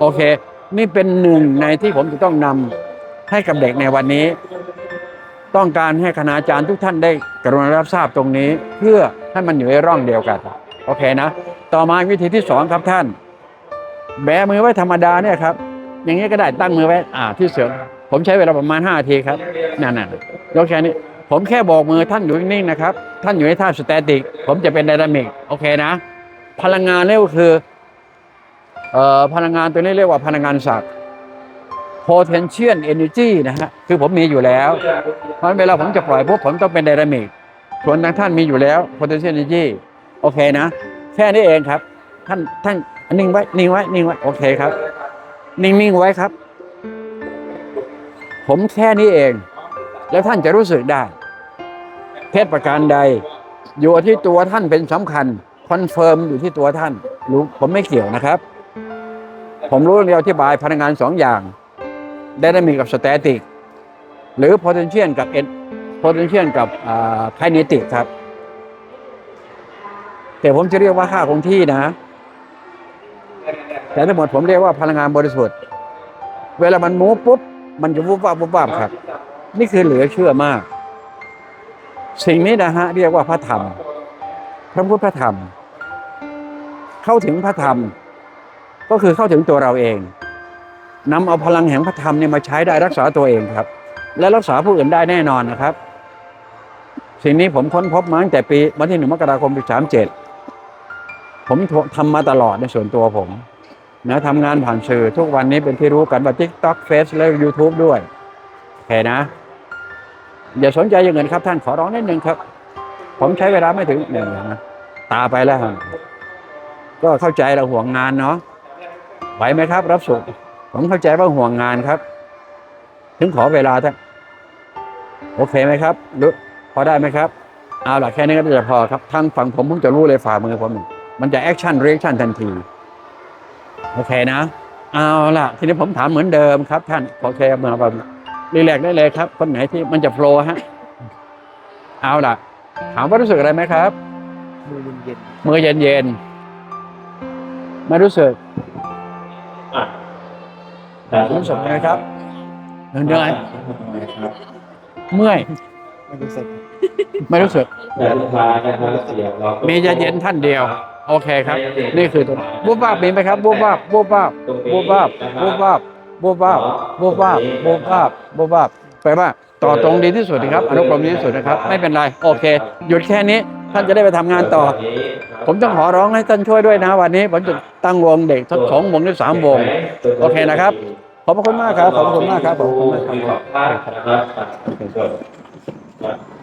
โอเค นี่เป็นหนึ่งในที่ผมจะต้องนำให้กับเด็กในวันนี้ ต้องการให้คณาจารย์ทุกท่านได้กรุณารับทราบตรงนี้ เพื่อให้มันอยู่ในร่องเดียวกัน โอเคนะ ต่อมาวิธีที่สองครับท่าน แบมือไว้ธรรมดาเนี่ยครับ อย่างนี้ก็ได้ตั้งมือไว้อ่าที่เสือผมใช้เวลาประมาณ5นาทีครับนั่นน่ะยกแค่นี้ผมแค่บอกมือท่านอยู่นิ่งๆนะครับ ท่านอยู่ในท่าสแตติก ผมจะเป็นไดนามิก โอเคนะ พลังงานนี่ก็คือ พลังงานตัวนี้เรียกว่าพลังงานศักดิ์ potential energy นะฮะ คือผมมีอยู่แล้ว เพราะฉะนั้นเวลาผมจะปล่อยปุ๊บผมต้องเป็นไดนามิกส่วนทางท่านมีอยู่แล้ว potential energy โอเคนะ แค่นี้เองครับ ท่านท่านนิ่งไว้ นิ่งไว้ นิ่งไว้ โอเคครับ นิ่งๆไว้ครับ ผมแค่นี้เอง แล้วท่านจะรู้สึกได้เพศประการใด อยู่ที่ตัวท่านเป็นสำคัญ คอนเฟิร์มอยู่ที่ตัวท่านรู้ผมไม่เกี่ยวนะครับ ผมรู้เรียวอธิบายพลังงานสองอย่างไดนามิกกับสแตติกหรือ potential กับ n potential กับอ่า kinetic ครับ แต่ผมจะเรียกว่าค่าคงที่นะ แต่ทั้งหมดผมเรียกว่าพลังงานบริสุทธิ์ เวลามันมูฟปุ๊บ มันจะวุบวับวุบวับครับ นี่คือเหลือเชื่อมาก สิ่งนี้นะฮะ เรียกว่าพระธรรม พระพุทธพระธรรม เข้าถึงพระธรรม ก็คือเข้าถึงตัวเราเองนำเอาพลังแห่งพระธรรมเนี่ยมาใช้ได้รักษาตัวเองครับ และรักษาผู้อื่นได้แน่นอนนะครับ สิ่งนี้ผมค้นพบมาตั้งแต่ปีวันที่หนึ่งมกราคมปีสามเจ็ดผมทำมาตลอดในส่วนตัวผมนะทำงานผ่านสื่อทุกวันนี้เป็นที่รู้กันว่า TikTok Face และ YouTube ด้วยโอเคนะอย่าสนใจอย่างเงินครับ ท่านขอร้องนิดนึงครับ ผมใช้เวลาไม่ถึงเนี่ยนะตาไปแล้วก็เข้าใจเราห่วงงานเนาะ ไหวไหมครับ รับสุข ผมเข้าใจว่าห่วงงานครับ ถึงขอเวลาท่านโอเคไหมครับรู้พอได้ไหมครับ เอาล่ะแค่นี้ก็จะพอครับทางฝั่งผมผมจะรู้เลยฝ่ามือผมนี่มันจะแอคชั่นเรีแอคชั่นทันที โอเคนะ เอาล่ะ ทีนี้ผมถามเหมือนเดิมครับ ท่านโอเคเมื่อแบบรีแลกซ์ได้เลยครับ คนไหนที่มันจะโฟล์ฮะ เอาล่ะ ถามว่ารู้สึกอะไรไหมครับ มือเย็นมือเย็นเย็นๆไม่รู้สึก รู้สึกไหมครับเหนื่อยเมื่อยๆไม่รู้สึกไม่รู้สึกแต่สุดท้ายนะครับเสียงเรามีเย็นเย็นๆท่านเดียว โอเคครับ นี่คือตัวบูบวาบมีไหมครับบูบวาบบูบวาบบูบวาบบูบวาบบูบวาบบูบวาบบูบวาบบูบวาบแปลว่าต่อตรงดีที่สุดนะครับอนุกรมดีที่สุดนะครับ ไม่เป็นไร โอเค หยุดแค่นี้ ท่านจะได้ไปทำงานต่อ ผมต้องขอร้องให้ท่านช่วยด้วยนะ วันนี้ผมจะตั้งวงเด็กสักสองวงหรือสามวง โอเคนะครับ ขอบพระคุณมากครับขอบพระคุณมากครับขอบพระคุณมากครับ ขอบคุณมากครับ